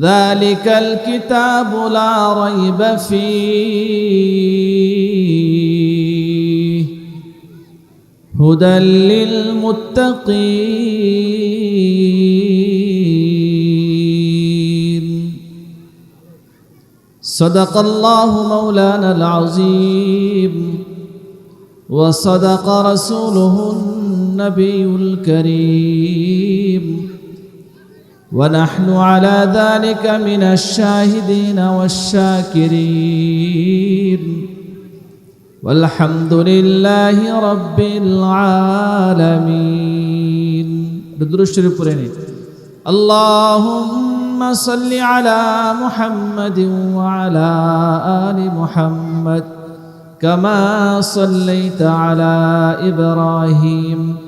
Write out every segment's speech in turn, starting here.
ذلك الكتاب لا ريب فيه. هدى للمتقين. صدق الله مولانا العظيم. وصدق رسوله النبي الكريم. ونحن على ذلك من الشاهدين والشاكرين. والحمد لله رب العالمين. اللهم صل على محمد وعلى آل محمد كما صليت على إبراهيم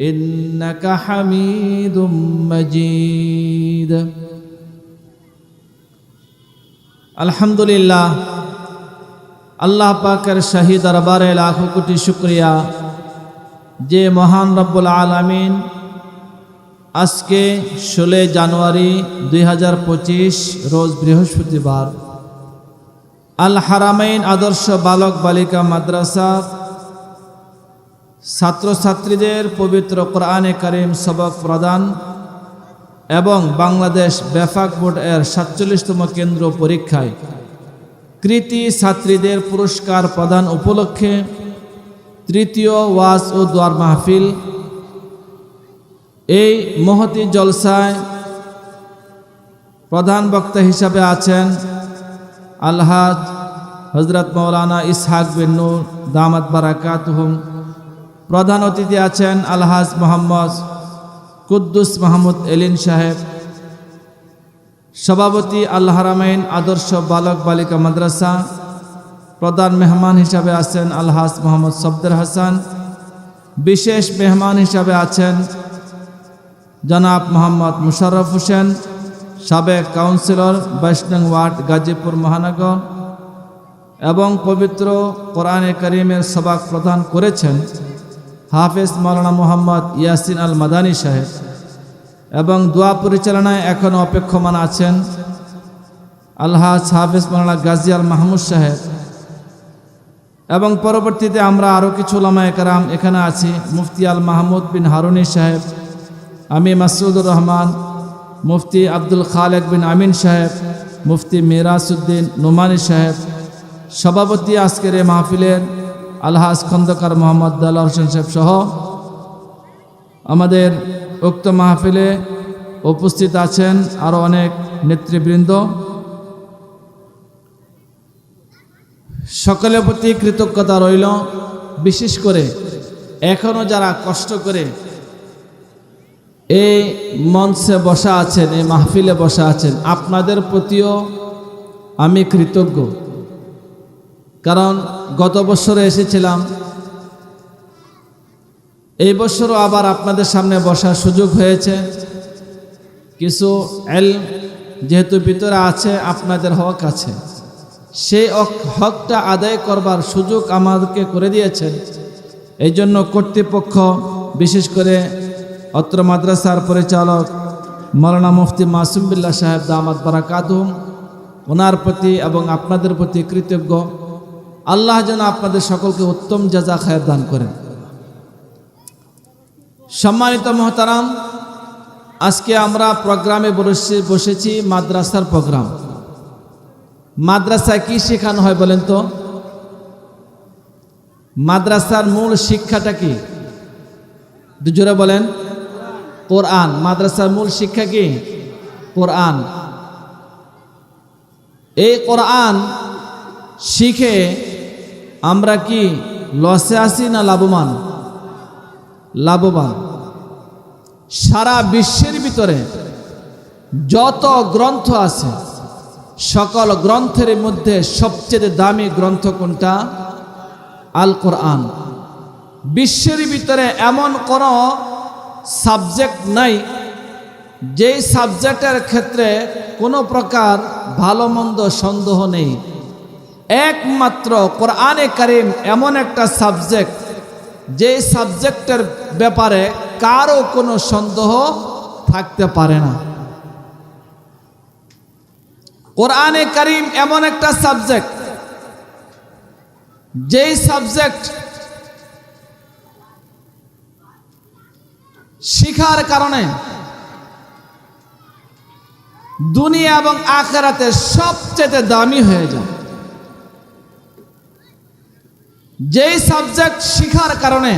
إنك حميد مجيد الحمد لله আল্লাহ পাকের শাহী দরবারে লাখো কোটি শুক্রিয়া যে মহান রব্বুল আলমিন আজকে ষোলো জানুয়ারি দুই রোজ বৃহস্পতিবার আল হারামাইন আদর্শ বালক বালিকা মাদ্রাসা ছাত্রছাত্রীদের পবিত্র কোরআনে করিম সবক প্রদান এবং বাংলাদেশ বেফাক বোর্ড এর সাতচল্লিশতম কেন্দ্র পরীক্ষায় কৃতি ছাত্রীদের পুরস্কার প্রদান উপলক্ষে তৃতীয় ওয়াজ ও দোয়ার মাহফিল। এই মহতি জলসায় প্রধান বক্তা হিসাবে আছেন আলহাজ হজরত মৌলানা ইসহাক বিন নূর, দামাত বারাকাত প্রধান অতিথি আছেন আলহাজ মোহাম্মদ কুদ্দুস মাহমুদ এলিন সাহেব, সভাপতি আল্লাহ রামাইন আদর্শ বালক বালিকা মাদ্রাসা, প্রধান মেহমান হিসাবে আছেন আলহাজ মোহাম্মদ সফদর হাসান, বিশেষ মেহমান হিসাবে আছেন জনাব মোহাম্মদ মুশারফ হোসেন, সাবেক কাউন্সিলর বৈষ্ণব ওয়ার্ড গাজীপুর মহানগর এবং পবিত্র কোরআনে করিমের সবাক প্রদান করেছেন। হাফেজ মৌলানা মোহাম্মদ ইয়াসিন আল মাদানী সাহেব। এবং দোয়া পরিচালনায় এখনও অপেক্ষমান আছেন আলহাজ হাফেজ মৌলানা গাজী আল মাহমুদ সাহেব। এবং পরবর্তীতে আমরা আরও কিছু ওলামা একরাম এখানে আছি, মুফতি আল মাহমুদ বিন হারুনি সাহেব, আমি মাসুদুর রহমান, মুফতি আব্দুল খালেক বিন আমিন সাহেব, মুফতি মিরাসুদ্দিন নোমানি সাহেব। সভাপতি আজকের এই মাহফিলের আলহাজ খন্দকার মোহাম্মদ দাল হোসেন সাহেব সহ আমাদের উক্ত মাহফিলে উপস্থিত আছেন আরও অনেক নেতৃবৃন্দ। সকলের প্রতি কৃতজ্ঞতা রইল। বিশেষ করে এখনও যারা কষ্ট করে এই মঞ্চে বসা আছেন, এই মাহফিলে বসা আছেন, আপনাদের প্রতিও আমি কৃতজ্ঞ। কারণ গত বছরে এসেছিলাম। এই বছরও আবার আপনাদের সামনে বসার সুযোগ হয়েছে। কিছু এল যেহেতু ভিতরে আছে, আপনাদের হক আছে। সেই হকটা আদায় করবার সুযোগ আমাদেরকে করে দিয়েছেন এই জন্য কর্তৃপক্ষ, বিশেষ করে অত্র মাদ্রাসার পরিচালক মৌলানা মুফতি মাসুম বিল্লাহ সাহেব দামাদ বারাকাতুম ওনার প্রতি এবং আপনাদের প্রতি কৃতজ্ঞ। আল্লাহ যেন আপনাদের সকলকে উত্তম জাজা খায়ের দান করেন। সম্মানিত মহতারাম, আজকে আমরা প্রোগ্রামে বসে বসেছি মাদ্রাসার প্রোগ্রাম। মাদ্রাসায় কি শেখানো হয় বলেন তো? মাদ্রাসার মূল শিক্ষাটা কি? একটু জোরে বলেন। কোরআন। মাদ্রাসার মূল শিক্ষা কি? কোরআন। এই কোরআন শিখে আমরা কি লসে আসি না লাভবান? লাভবান। সারা বিশ্বের ভিতরে যত গ্রন্থ আছে, সকল গ্রন্থের মধ্যে সবচেয়ে দামি গ্রন্থ কোনটা? আল কোরআন বিশ্বের ভিতরে এমন কোনো সাবজেক্ট নাই, যেই সাবজেক্টের ক্ষেত্রে কোনো প্রকার ভালো মন্দ সন্দেহ নেই। একমাত্র কোরআনে কারিম এমন একটা সাবজেক্ট যে সাবজেক্টের ব্যাপারে কারও কোনো সন্দেহ থাকতে পারে না। কোরআনে কারিম এমন একটা সাবজেক্ট, যেই সাবজেক্ট শিখার কারণে দুনিয়া এবং আখেরাতে সবচেয়ে দামি হয়ে যায়। যেই সাবজেক্ট শিখার কারণে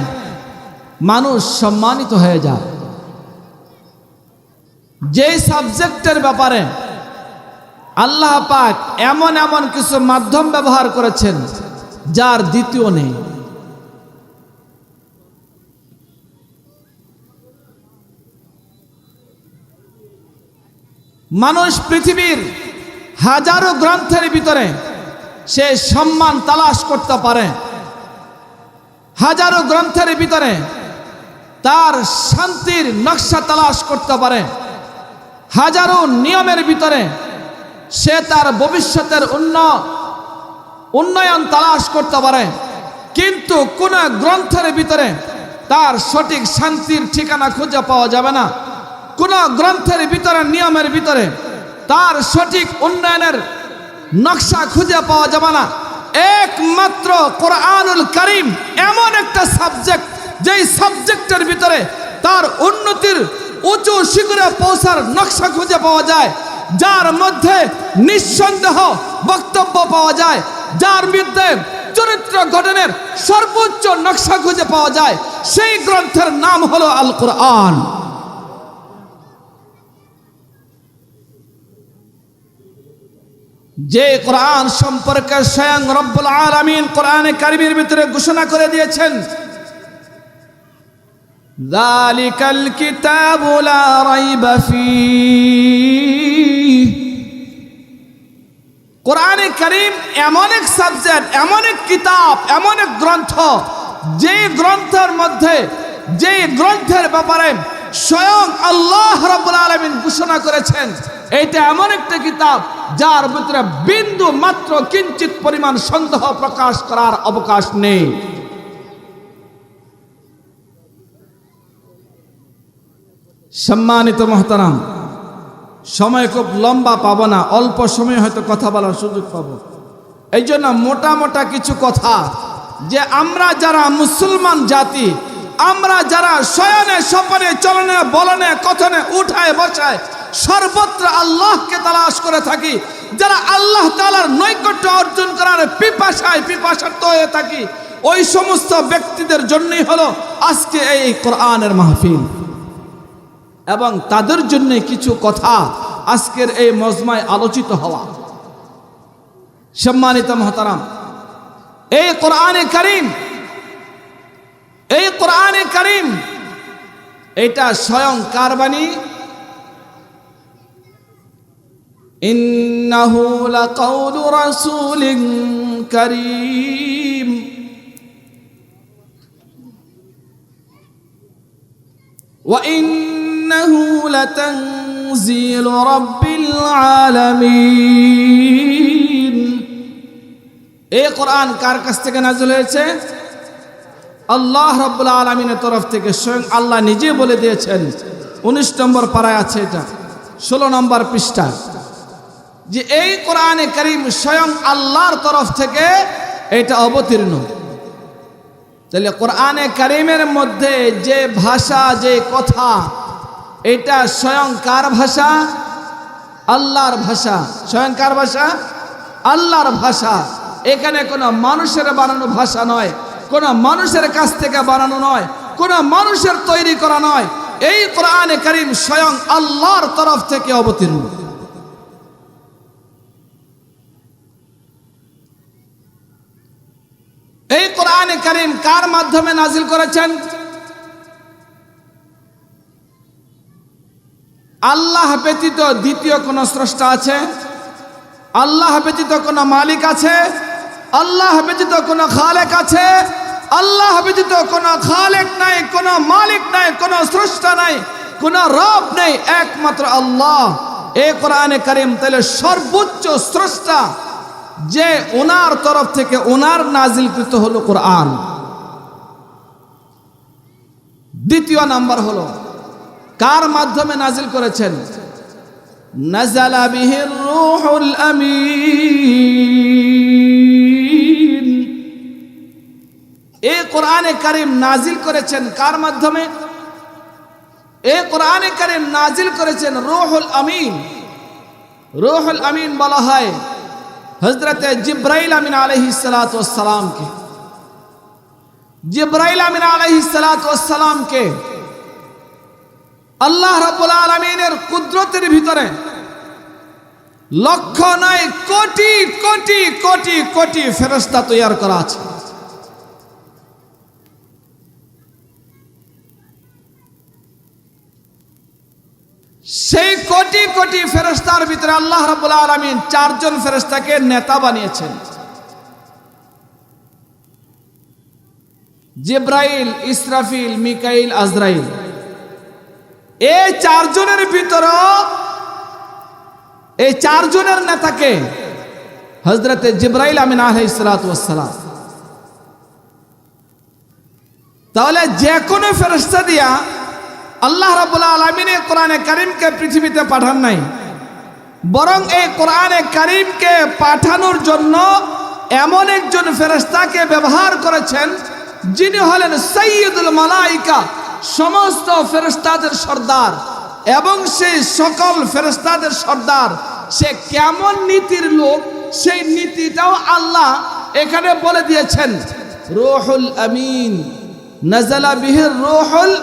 মানুষ সম্মানিত হয়ে যায়। যেই সাবজেক্টের ব্যাপারে আল্লাহ পাক এমন এমন কিছু মাধ্যম ব্যবহার করেছেন, যার দ্বিতীয় নেই। মানুষ পৃথিবীর হাজারো গ্রন্থের ভিতরে সে সম্মান তালাশ করতে পারে। হাজারো গ্রন্থের ভিতরে তার শান্তির নকশা তালাশ করতে পারে। হাজারো নিয়মের ভিতরে সে তার ভবিষ্যতের উন্ন, উন্নয়ন তালাশ করতে পারে। কিন্তু কোন গ্রন্থের ভিতরে তার সঠিক শান্তির ঠিকানা খুঁজে পাওয়া যাবে না। কোন গ্রন্থের ভিতরে, নিয়মের ভিতরে তার সঠিক উন্নয়নের নকশা খুঁজে পাওয়া যাবে না। একমাত্র কোরআনুল করিম এমন একটা সাবজেক্ট, যেই সাবজেক্টের ভিতরে তার উন্নতির উঁচু শিখরে পৌঁছার নকশা খুঁজে পাওয়া যায়, যার মধ্যে নিঃসন্দেহ বক্তব্য পাওয়া যায়, যার মধ্যে চরিত্র গঠনের সর্বোচ্চ নকশা খুঁজে পাওয়া যায়। সেই গ্রন্থের নাম হলো আল কোরআন যে কোরআন সম্পর্কে স্বয়ং রব্বুল আলমিন কোরআনে কারিমের ভিতরে ঘোষণা করে দিয়েছেন দালিকাল কিতাবুলা রাইবাফি কোরআনে করিম এমন এক সাবজেক্ট, এমন এক কিতাব, এমন এক গ্রন্থ, যে গ্রন্থের মধ্যে, যে গ্রন্থের ব্যাপারে স্বয়ং আল্লাহ রব্বুল আলমিন ঘোষণা করেছেন। এটা এমন একটা কিতাব যার ভিতরে বিন্দু মাত্র কিঞ্চিত পরিমাণ সন্দেহ প্রকাশ করার অবকাশ নেই। সম্মানিত মহতারাম, সময় খুব লম্বা পাবো না, অল্প সময় হয়তো কথা বলার সুযোগ পাবো। এই জন্য মোটা মোটা কিছু কথা যে আমরা যারা মুসলমান জাতি, আমরা যারা শয়নে, স্বপনে, চলনে, বলনে, কথনে, উঠায়, বসায় সর্বত্র আল্লাহকে তালাশ করে থাকি, যারা আল্লাহ তালার নৈকট্য অর্জন করার পিপাসায় পিপাসার্থ হয়ে থাকি, ওই সমস্ত ব্যক্তিদের জন্যই হলো আজকে এই কোরআনের মাহফিল। এবং তাদের জন্য কিছু কথা আজকের এই মজমায় আলোচিত হওয়া। সম্মানিত মহতারাম, এই কোরআনে করিম, এই কোরআনে করিম, এটা স্বয়ং কারবানি ইন্নাহু লাকাউলু রাসূলিন করিম وإنه لتنزيل رب العالمين এই কোরআন কার কাছ থেকে নাজল হয়েছে আল্লাহ রব্বুল আলমিনের তরফ থেকে স্বয়ং আল্লাহ নিজে বলে দিয়েছেন উনিশ নম্বর পাড়ায় আছে এটা ষোলো নম্বর পৃষ্ঠা যে এই কোরআনে করিম স্বয়ং আল্লাহর তরফ থেকে এটা অবতীর্ণ। তাহলে কোরআনে করিমের মধ্যে যে ভাষা, যে কথা, এটা স্বয়ং কার ভাষা? আল্লাহর ভাষা। স্বয়ং কার ভাষা? আল্লাহর ভাষা। এখানে কোনো মানুষের বানানো ভাষা নয়, কোনো মানুষের কাছ থেকে বানানো নয়, কোনো মানুষের তৈরি করা নয়। এই কোরআনে করিম স্বয়ং আল্লাহর তরফ থেকে অবতীর্ণ। এই কোরআনে করিম কার মাধ্যমে নাজিল করেছেন? আল্লাহ ব্যতীত দ্বিতীয় কোন স্রষ্টা আছে? আল্লাহ ব্যতীত কোন মালিক আছে? আল্লাহ ব্যতীত কোন খালেক আছে? আল্লাহ ব্যতীত কোন খালেক নাই, কোন মালিক নাই, কোন স্রষ্টা নাই, কোন রব নেই, একমাত্র আল্লাহ। এ কোরআনে করিম তাহলে সর্বোচ্চ স্রষ্টা। যে ওনার তরফ থেকে ওনার নাজিলকৃত হলো কোরআন। দ্বিতীয় নাম্বার হলো, কার মাধ্যমে নাজিল করেছেন? নাজালা বিহির রূহুল আমিন। এই কোরআনে কারিম নাজিল করেছেন কার মাধ্যমে? এই কোরআনে কারিম নাজিল করেছেন রূহুল আমিন। রূহুল আমিন বলা হয় হজরতে জিব্রাইল আমিন আলহি সালাতামকে জিব্রাইল আমিন আলহি সালাতামকে আল্লাহ রবুল আলমিনের কুদরতের ভিতরে লক্ষ নয়, কোটি কোটি কোটি কোটি ফেরস্তা তৈয়ার করা আছে। সেই কোটি কোটি ফেরস্তার ভিতরে আল্লাহ রাব্বুল আলামিন চারজন ফেরস্তাকে নেতা বানিয়েছেন। জিব্রাইল, ইসরাফিল, মিকাইল, আজরাইল। এই চারজনের ভিতর এই চারজনের নেতাকে হজরতে জিব্রাইল আমিন আলহিসাম তাহলে যে কোনো ফেরস্তা দিয়া আল্লাহ রাবুল্লাহ আলমিনে কোরআনে করিমকে পৃথিবীতে পাঠান নাই। বরং এই কোরআনে করিমকে পাঠানোর জন্য এমন একজন ফেরস্তাকে ব্যবহার করেছেন, যিনি হলেন সৈয়দুল মালাইকা, সমস্ত ফেরস্তাদের সর্দার। এবং সেই সকল ফেরস্তাদের সর্দার, সে কেমন নীতির লোক, সেই নীতিটাও আল্লাহ এখানে বলে দিয়েছেন। রোহুল আমিন নাজালা বিহির রোহুল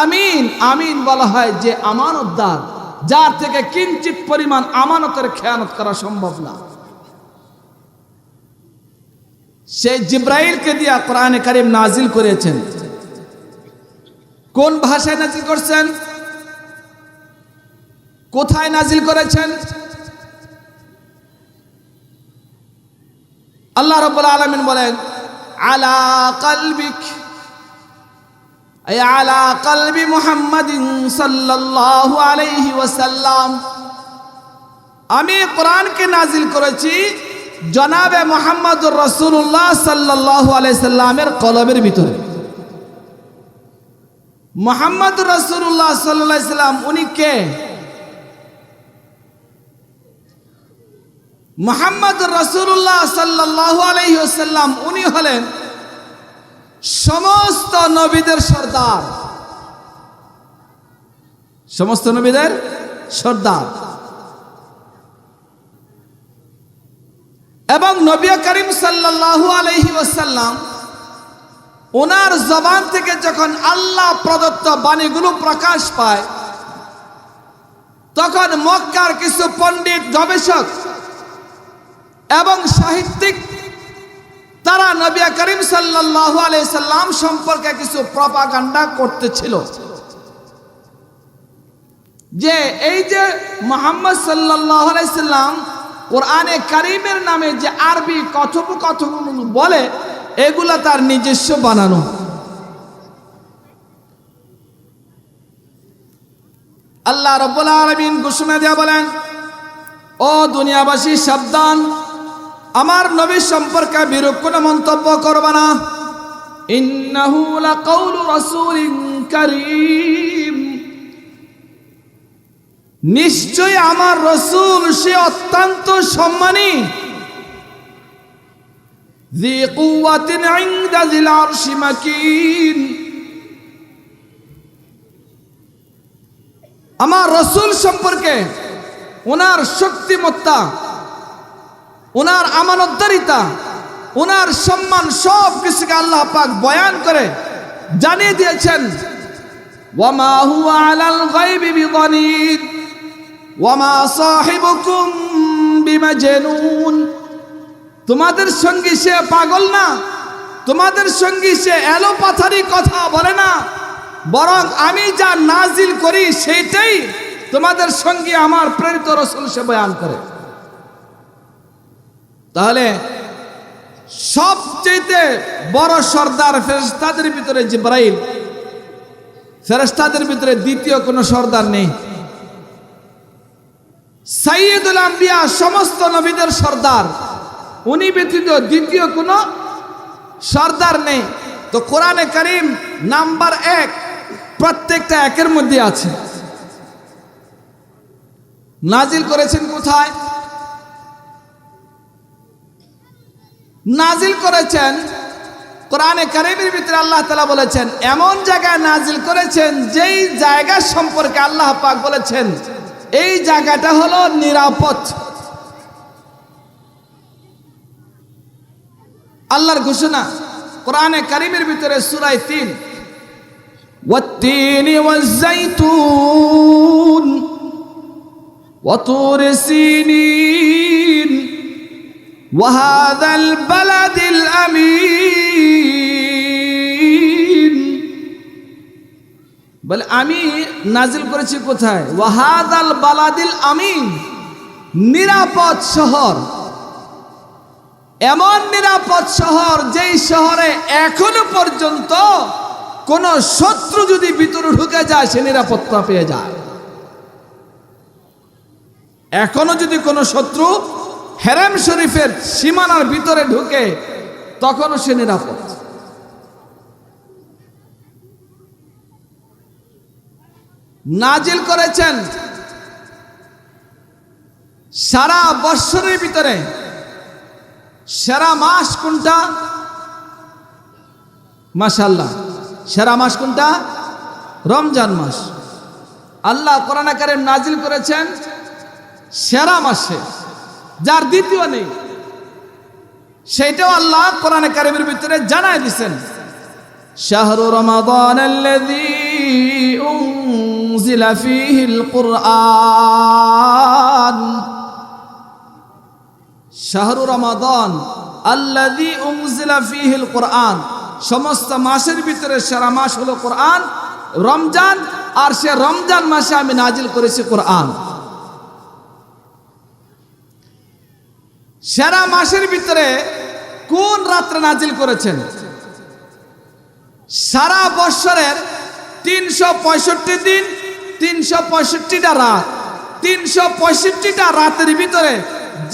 আমিন আমিন বলা হয় যে আমানতদার, যার থেকে কিঞ্চিত পরিমাণ আমানতের খেয়ানত করা সম্ভব না। সে জিব্রাইলকে দিয়া কোরআনে কারিম নাজিল করেছেন। কোন ভাষায় নাজিল করছেন? কোথায় নাজিল করেছেন? আল্লাহ রব্বুল আলমিন বলেন, আলা কালবিক আলা কালবি মুহাম্মাদিন সাল্লাল্লাহু আলাইহি ওয়াসাল্লাম। আমি কোরআনকে নাজিল করেছি জনাবে মোহাম্মদুর রসুল্লাহ সাল্লাল্লাহু আলাইহি সাল্লামের কলবের ভিতরে। মোহাম্মদ রসুল্লাহ সাল্লাম উনি কে? মোহাম্মদ রসুল্লাহ সাল্লাহ আলহিহাল্লাম উনি হলেন সমস্ত নবীদের সর্দার। সমস্ত নবীদের সর্দার। এবং নবী করিম সাল্লাহ আলহি ওসাল্লাম ওনার জবান থেকে যখন আল্লাহ প্রদত্ত বাণীগুলো প্রকাশ পায়, তখন মক্কার কিছু পণ্ডিত গবেষক এবং সাহিত্যিক তারা নবিয়া করিম সাল্লাহ সাল্লাম সম্পর্কে কিছু প্রপাগান্ডা করতেছিল। যে এই যে মোহাম্মদ সাল্লাহ সাল্লাম কোরআনে করিমের নামে যে আরবি কথোপকথন বলে, এগুলা তার নিজস্ব বানানো। আল্লাহ রব্বুল আলমিন ঘোষণা দেওয়া বলেন, ও দুনিয়াবাসী, সাবধান। আমার নবী সম্পর্কে বিরূপ কোনো মন্তব্য করবে না ইন্নাহু লাকাউলু রাসূলিন কারীম নিশ্চয় আমার রসুল সে অত্যন্ত সম্মানী ذي قوة عند ذي العرش مكين আমার রসুল সম্পর্কে ওনার শক্তিমত্তা ওনার আমানতদারিতা, ওনার সম্মান সব কিছুকে আল্লাহ পাক বয়ান করে জানিয়ে দিয়েছেন, ওয়ামা হুয়া আলাল গায়বি বিদানিন, ওয়ামা সাহিবুকুম বিমাজনুন। তোমাদের সঙ্গী সে পাগল না, তোমাদের সঙ্গী সে এলো পাথারি কথা বলে না, বরং আমি যা নাজিল করি সেইটাই তোমাদের সঙ্গে আমার প্রেরিত রসুল সে বয়ান করে। তাহলে সবচেয়ে বড় সর্দার ফেরেস্তাদের ভিতরে জিব্রাইল ফেরেস্তাদের ভিতরে দ্বিতীয় কোনো সর্দার নেই। সাইয়দুল আম্বিয়া সমস্ত নবীদের সর্দার, উনি ব্যতীত দ্বিতীয় কোনো সর্দার নেই। তো কোরআনে করিম নাম্বার এক প্রত্যেকটা একের মধ্যে আছে। নাজিল করেছেন কোথায়? নাজিল করেছেন কোরআনে কারিমের ভিতরে আল্লাহ তালা বলেছেন এমন জায়গায় নাজিল করেছেন যেই জায়গা সম্পর্কে আল্লাহ পাক বলেছেন এই জায়গাটা হলো নিরাপদ আল্লাহর ঘোষণা কোরআনে কারিমের ভিতরে সুরাই তিন والتين والزيتون وطور سينين وهذا البلد الأمين বলে আমি নাজিল করেছি কোথায় ওয়াহাদাল বালাদিল আমিন নিরাপদ শহর এমন নিরাপদ শহর যেই শহরে এখনো পর্যন্ত কোন শত্রু যদি ভিতরে ঢুকে যায় সে নিরাপত্তা পেয়ে যায় এখনো যদি কোনো শত্রু হেরাম শরীফের সীমানার ভিতরে ঢুকে তখনও সে নিরাপদ। নাজিল করেছেন সারা বৎসরের ভিতরে সেরা মাস কোনটা? মাশাল্লাহ সেরা মাস কোনটা? রমজান মাস। আল্লাহ কোরআন কারিম নাজিল করেছেন সেরা মাসে। যার দ্বিতীয় নেই সেটাও আল্লাহ কোরআন কারিমের ভিতরে জানাই দিছেন শাহরু রমাদান الذي أنزل فيه القرآن শাহরু রমাদান আল্লাযী উনজিলা ফীহিল কোরআন সমস্ত মাসের ভিতরে সেরা মাস হলো কোরআন রমজান আর সে রমজান মাসে আমি নাজিল করেছি কোরআন সেরা মাসের ভিতরে কোন রাত্রে নাজিল করেছেন? সারা বৎসরের তিনশো পঁয়ষট্টি দিন, তিনশো পঁয়ষট্টিটা রাত, তিনশো পঁয়ষট্টিটা রাতের ভিতরে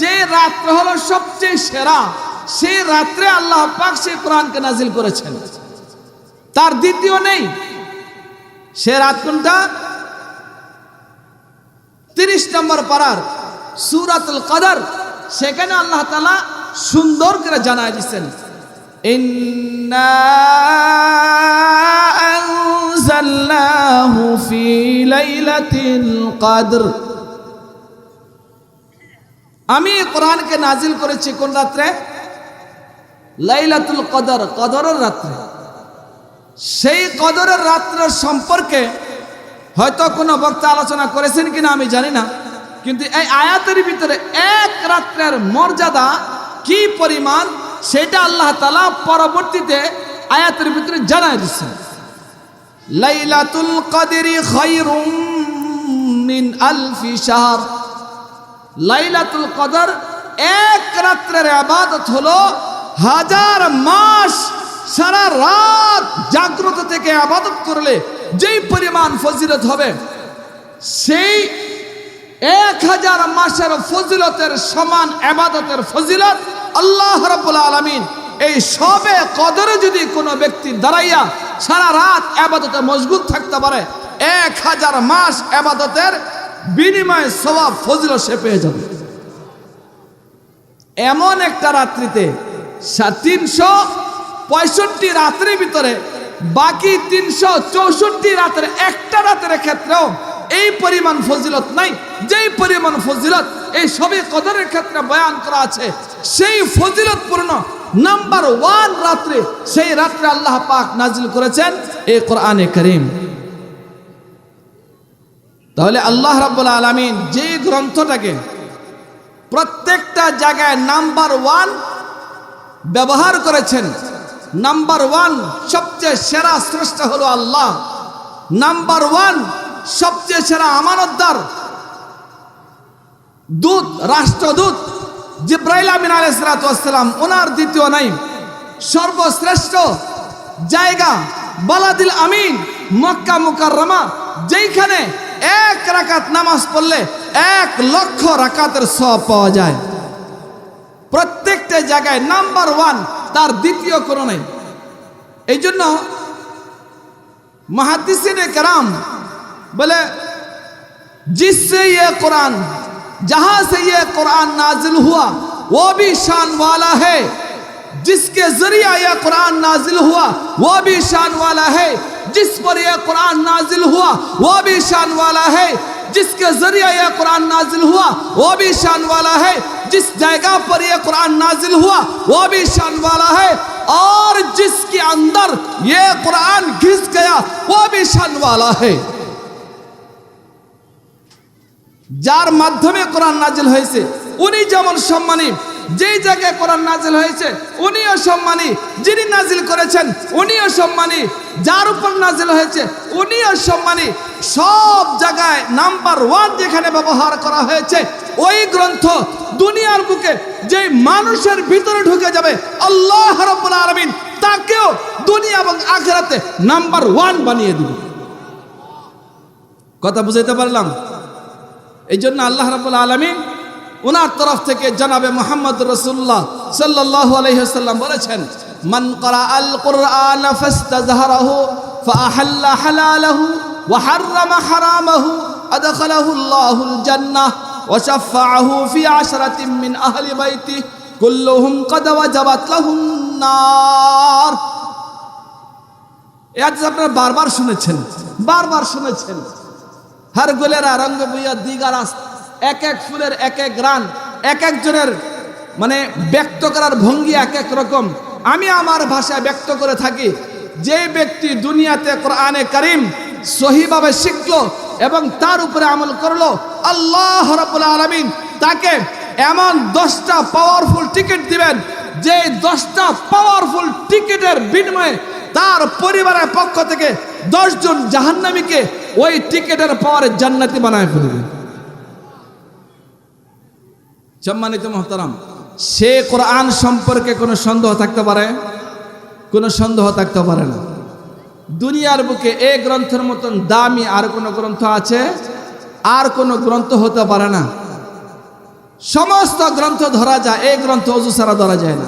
যে রাত্র হলো সবচেয়ে সেরা, সেই রাত্রে আল্লাহ পাক সেই কোরআনকে নাজিল করেছেন। তার দ্বিতীয় নেই। সে রাত কোনটা? তিরিশ নম্বর পাড়ার সুরাতুল কাদার। সেখানে আল্লাহ তালা সুন্দর করে জানায় দিচ্ছেন আমি কোরআনকে নাজিল করেছি কোন রাত্রে? লাইলাতুল কদর, কদরের রাত্রে। সেই কদরের রাত্রের সম্পর্কে হয়তো কোনো বক্তা আলোচনা করেছেন কিনা আমি জানি না। কিন্তু এই আয়াতের ভিতরে এক রাত্রের মর্যাদা কি পরিমাণ, সেটা আল্লাহ তালা পরবর্তীতে আয়াতের ভিতরে জানাই দিচ্ছেন। লাইলাতুল কদরি খায়রুম মিন আলফি শাহর। লাইলাতুল কদর এক রাত্রের আবাদত হলো হাজার মাস সারা রাত জাগ্রত থেকে আবাদত করলে যেই পরিমাণ ফজিলত হবে, সেই এক হাজার মাসের ফজিলতের সমান আবাদতের ফজিলত আল্লাহ রাব্বুল আলামিন এই সবে কদরে যদি কোনো ব্যক্তি দাঁড়াইয়া সারা রাত আবাদতে মজবুত থাকতে পারে, এক হাজার মাস আবাদতের বিনিময়ে সবাব ফজিল সে পেয়ে যাবে। এমন একটা রাত্রিতে তিনশো পঁয়ষট্টি রাত্রির ভিতরে বাকি তিনশো চৌষট্টি রাতের একটা রাতের ক্ষেত্রেও এই পরিমাণ ফজিলত নাই। যেই পরিমাণ ফজিলত এই সবই কদরের ক্ষেত্রে বয়ান করা আছে, সেই ফজিলতপূর্ণ নাম্বার ওয়ান রাত্রে, সেই রাত্রে আল্লাহ পাক নাজিল করেছেন এই কোরআনে করিম। তাহলে আল্লাহ রাব্বুল আলামিন যে গ্রন্থটাকে প্রত্যেকটা জায়গায় নাম্বার ওয়ান ব্যবহার করেছেন, নাম্বার ওয়ান সবচেয়ে সেরা শ্রেষ্ঠ হলো আল্লাহ। নাম্বার ওয়ান সবচেয়ে সেরা আমানতদার দূত, রাষ্ট্রদূত জিব্রাইল আমিন আলাইসালাম ওনার দ্বিতীয় নাই সর্বশ্রেষ্ঠ জায়গা বালাদিল আমিন, মক্কা মুকাররমা, যেইখানে এক রাকাত নামাজ পড়লে এক লক্ষ রাকাতের সব পাওয়া যায়। প্রত্যেকটা জায়গায় নাম্বার ওয়ান তার দ্বিতীয় কোনো নেই। এই জন্য মহাদিসিনে কেরাম बोले, जिससे ये कुरान, जहाँ से ये कुरान नाजिल हुआ, वो भी शान वाला है। जिसके ज़रिया यह कुरान नाजिल हुआ, वो भी शान वाला है। जिस पर यह कुरान नाजिल हुआ, वो भी शान वाला है। जिसके ज़रिया यह कुरान नाजिल हुआ, वो भी शान वाला है। जिस जगह पर यह कुरान नाजिल हुआ, वो भी शान वाला है। और जिसके अंदर ये कुरान घिस गया, वो भी शान वाला है। যার মাধ্যমে কোরআন নাজিল হয়েছে, উনি যেমন সম্মানী, যেই জায়গায় কোরআন নাজিল হয়েছে, উনিও সম্মানী। যিনি নাজিল করেছেন, উনিও সম্মানী। যার উপর নাজিল হয়েছে, উনিও সম্মানী। সব জায়গায় নাম্বার ওয়ান যেখানে ব্যবহার করা হয়েছে, ওই গ্রন্থ দুনিয়ার বুকে যে মানুষের ভিতরে ঢুকে যাবে, আল্লাহ রব্বুল আলমিন তাকেও দুনিয়া এবং আখেরাতে নাম্বার ওয়ান বানিয়ে দিবে। কথা বুঝাইতে পারলাম? এই জন্য আল্লাহ রাবুল আলমিন ওনার তরফ থেকে জানাবে মোহাম্মদ রসুল্লাহ সাল্লাহ আলহিহাল্লাম বলেছেন, মান করা আল কোরআন ফাস্তাজহারাহু ফাহাল্লা হালালাহু ওয়া হাররামা হারামাহু আদখালাহু আল্লাহুল জান্নাহ ওয়া শাফাআহু ফি আশরাতিন মিন আহলি বাইতিহি কুল্লুহুম কদ ওয়াজাবাত লাহুন নার এই আজ আপনারা বারবার শুনেছেন বারবার শুনেছেন। হার গোলেরা রঙ্গ বইয়া দিগারাস এক এক ফুলের এক এক রান, এক একজনের মানে ব্যক্ত করার ভঙ্গি এক এক রকম। আমি আমার ভাষায় ব্যক্ত করে থাকি। যে ব্যক্তি দুনিয়াতে কোরআনে করিম সহিভাবে শিখলো এবং তার উপরে আমল করল, আল্লাহ রাব্বুল আলামিন তাকে এমন দশটা পাওয়ারফুল টিকিট দিবেন, যে দশটা পাওয়ারফুল টিকিটের বিনিময়ে তার পরিবারের পক্ষ থেকে দশজন জাহান্নামীকে ওই টিকিটের পাওয়ারে জান্নাতি বানায় ফেলবে। সম্মানিত মহতারাম, সে কোরআন সম্পর্কে কোনো সন্দেহ থাকতে পারে? কোনো সন্দেহ থাকতে পারে না। দুনিয়ার বুকে এই গ্রন্থের মতন দামি আর কোনো গ্রন্থ আছে? আর কোনো গ্রন্থ হতে পারে না। সমস্ত গ্রন্থ ধরা যায় এই গ্রন্থ অজু ছাড়া ধরা যায় না।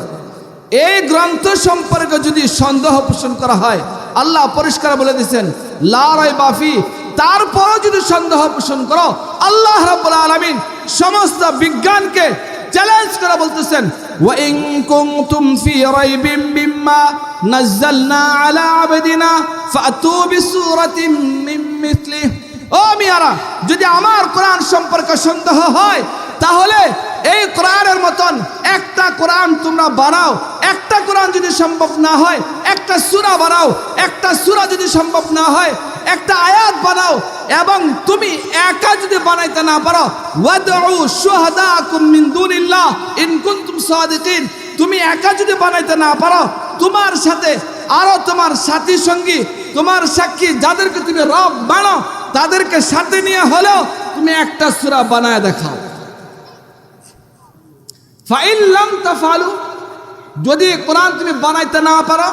এই গ্রন্থ সম্পর্কে যদি সন্দেহ পোষণ করা হয়, আল্লাহ পরিষ্কার বলে দিচ্ছেন লারাই বাফি তারপরও যদি সন্দেহ পোষণ করো আল্লাহ রাব্বুল আলামিন সমস্ত বিজ্ঞানকে চ্যালেঞ্জ করে বলতেছেন وإن كنتم في ريب مما نزلنا على عبدنا فأتوا بسورة من مثله ও মিয়ারা যদি আমার কোরআন সম্পর্কে সন্দেহ হয় তাহলে এই কোরআনের মতন একটা কোরআন তোমরা বানাও একটা কোরআন যদি সম্ভব না হয় একটা সূরা বানাও একটা সূরা যদি সম্ভব না হয় একটা আয়াত বানাও এবং তুমি একা যদি বানাইতে না পারো, ওয়াদউ শুহাদাকুম মিন দুনিল্লাহ ইন কুনতুম সাদিকিন। তুমি একা যদি বানাইতে না পারো, তোমার সাথে আরও তোমার সাথী সঙ্গী, তোমার সাক্ষী যাদেরকে তুমি রব বানো তাদেরকে সাথে নিয়ে হলেও তুমি একটা সূরা বানায় দেখাও। ফাইল্লাম তাফালু, যদি কোরআন তুমি বানাইতে না পারো,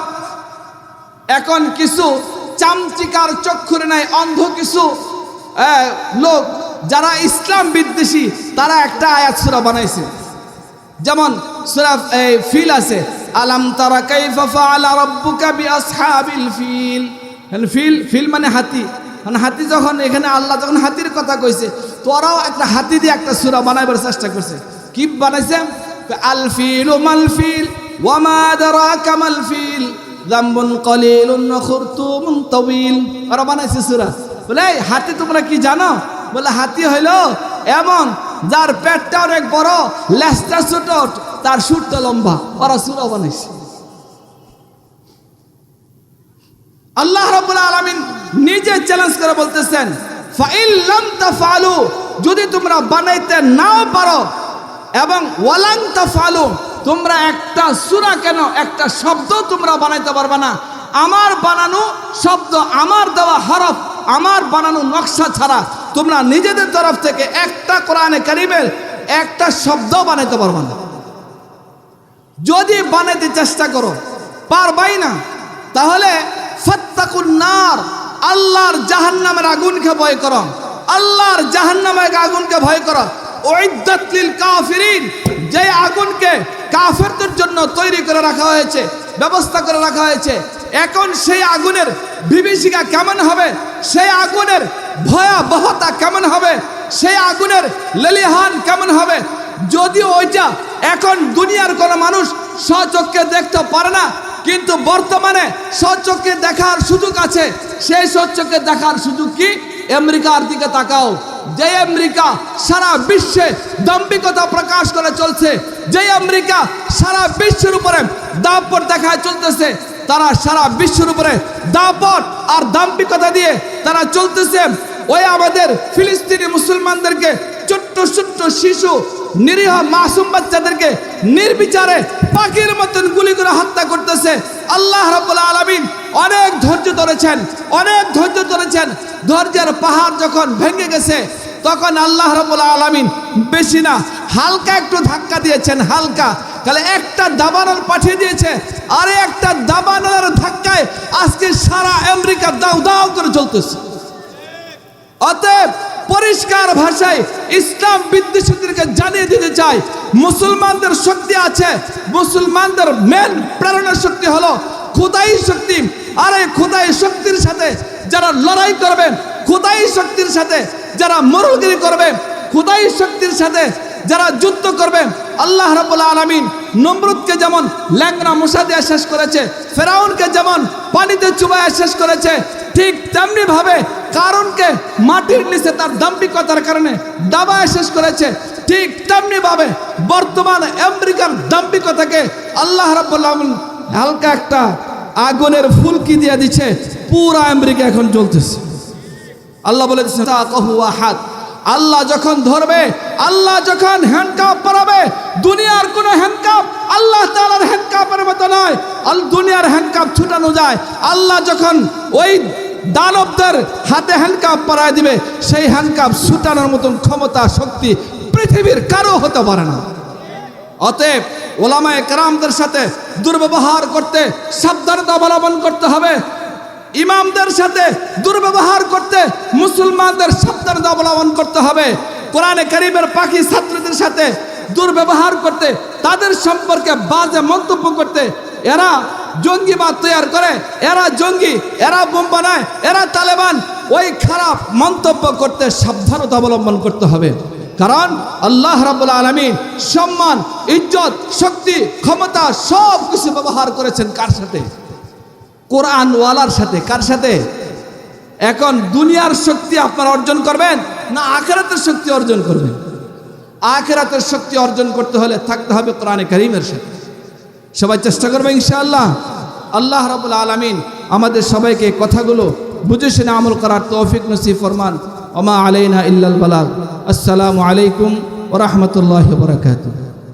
এখন কিছু চামচিকার চক্ষুরে নাই অন্ধ কিছু লোক যারা ইসলাম বিদ্বেষী, তারা একটা আয়াত সুরা বানাইছে। যেমন ফিল আছে, আলাম তারা ফিল। মানে ফিল ফিল মানে হাতি। মানে হাতি যখন, এখানে আল্লাহ যখন হাতির কথা কইছে তোরাও একটা হাতি দিয়ে একটা সূরা বানাইবার চেষ্টা করছে। কি বানাইছে? আল ফিল মাল ফিল ওয়ামা আদরাকা মাল ফিল। যামবুন কলিলুন ওয়া খুরতুমুন তাওয়িল ওরা বানাইছে সূরা বলে হাতি তোমরা কি জানো? বলে, হাতি হইল এমন যার পেটটা অনেক বড়, লেজটা ছোট, তার সুরটা লম্বা। ওরা সুরা বানাইছে। আল্লাহ রাব্বুল আলামিন নিজে চ্যালেঞ্জ করে বলতেছেন, ফাইল লাম তাফআলু যদি তোমরা বানাইতে নাও পারো এবং ওয়ালাং তাফআলু তোমরা একটা সূরা কেন, একটা শব্দ তোমরা বানাইতে পারবে না? আমার বানানো শব্দ, আমার দেওয়া হরফ, আমার বানানো নকশা ছাড়া তোমরা নিজেদের তরফ থেকে একটা কোরআনে কারিমের একটা শব্দ বানাইতে পারবে না। যদি বানাইতে চেষ্টা করো, পারবাই না, তাহলে নার, আল্লাহর জাহান্নামের আগুনকে ভয় করো। আল্লাহর জাহান্নামের আগুনকে ভয় করো। ওইদ্দাত লিল কাফিরিন যে আগুনকে কাফেরদের জন্য তৈরি করে রাখা হয়েছে, ব্যবস্থা করে রাখা হয়েছে। এখন সেই আগুনের বিভীষিকা কেমন হবে? সেই আগুনের ভয়াবহতা কেমন হবে? সেই আগুনের লেলিহান কেমন হবে? যদি ওইটা এখন দুনিয়ার কোনো মানুষ স্বচক্ষে দেখতে পারে না, কিন্তু বর্তমানে স্বচক্ষে দেখার সুযোগ আছে। সেই স্বচক্ষে দেখার সুযোগ কি? আমেরিকার দিকে তাকাও। যে আমেরিকা সারা বিশ্বে দাম্ভিকতা প্রকাশ করে চলছে যে আমেরিকা সারা বিশ্বের উপরে দাপট দেখায় চলতেছে, তারা সারা বিশ্বের উপরে দাপট আর দাম্ভিকতা দিয়ে তারা চলতেছে। ওই আমাদের ফিলিস্তিনি মুসলমানদেরকে ছোট্ট ছোট্ট শিশু নিরীহ মাসুম বাচ্চাদেরকে নির্বিচারে পাখির মতন গুলি করে হত্যা করতেছে। আল্লাহ রাব্বুল আলামিন অনেক ধৈর্য ধরেছেন, অনেক ধৈর্য ধরেছেন। ধৈর্যের পাহাড় যখন ভেঙে গেছে, তখন আল্লাহ রাব্বুল আলামিন বেশি না, হালকা একটু ধাক্কা দিয়েছেন, হালকা। তাহলে একটা দাবানল পাঠিয়ে দিয়েছে, আরে একটা দাবানলের ধাক্কায় আজকে সারা আমেরিকা দাউ দাউ করে চলতেছে। অতএব পরিষ্কার ভাষায় ইসলাম বিদ্বেষীদেরকে জানিয়ে দিতে চাই। মুসলমানদের শক্তি আছে। মুসলমানদের মেন প্রেরণা শক্তি হলো খোদাই শক্তি। আর এই খোদাই শক্তির সাথে যারা লড়াই করবে, খোদাই শক্তির সাথে যারা মরুলগিরি করবে, খোদাই শক্তির সাথে যারা যুদ্ধ করবে, আল্লাহ রাব্বুল আলামিন নমরুদকে যেমন ল্যাংরা মশা দিয়ে শেষ করেছে, ফেরাউনকে যেমন পানিতে চুবায় শেষ করেছে, ঠিক তেমনি ভাবে কারণকে মাটির নিচে তার দাম্ভিকতার কারণে দাবায় শেষ করেছে। ঠিক তেমনি ভাবে বর্তমান আমেরিকার দাম্ভিকতাকে আল্লাহ রাব্বুল আলামিন হালকা একটা আগুনের ফুলকি দিয়ে দিচ্ছে। পুরা আমেরিকা এখন চলতেছে আল্লাহ বলে আহাদ। আল্লাহ যখন ধরবে, আল্লাহ যখন হ্যান্ডকাপ পরাবে, দুনিয়ার কোনো হ্যান্ডকাপ আল্লাহ তাআলার হ্যান্ডকাপের মতো নয়। দুনিয়ার হ্যান্ডকাপ ছুটানো যায়। আল্লাহ যখন ওই দানবদের হাতে হ্যান্ডকাপ পরায় দিবে, সেই হ্যান্ডকাপ ছুটানোর মতন ক্ষমতা, শক্তি পৃথিবীর কারও হতে পারে না। অতএব ওলামায় কেরামদের সাথে দুর্ব্যবহার করতে, সাবধানতা অবলম্বন করতে হবে। ইমামদের সাথে দুর্ব্যবহার করতে, মুসলমানদের সাবধানতা অবলম্বন করতে হবে। কোরআনে করিমের পাখি ছাত্রদের সাথে দুর্ব্যবহার করতে, তাদের সম্পর্কে বাজে মন্তব্য করতে এরা জঙ্গিবাদ তৈরি করে, এরা জঙ্গি, এরা বোম বানায়, এরা তালেবান। ওই খারাপ মন্তব্য করতে সাবধানতা অবলম্বন করতে হবে। কারণ আল্লাহ রাবুল আলমী সম্মান, ইজ্জত, শক্তি, ক্ষমতা সব কিছু ব্যবহার করেছেন কার সাথে? কোরআন ওয়ালার সাথে। কার সাথে? এখন দুনিয়ার শক্তি আপনারা অর্জন করবেন না আখেরাতের শক্তি অর্জন করবেন? আখেরাতের শক্তি অর্জন করতে হলে থাকতে হবে কোরআনে করিমের সাথে। সবাই চেষ্টা করবে ইনশাআল্লাহ। আল্লাহ রাবুল আলমিন আমাদের সবাইকে কথাগুলো বুঝে শুনে আমল করার তৌফিক নসি ফরমান। ওমা আলাইনা ইল্লাল বালাগ। আসসালামু আলাইকুম ওরহমতুল্লাহ বরকাতুহ।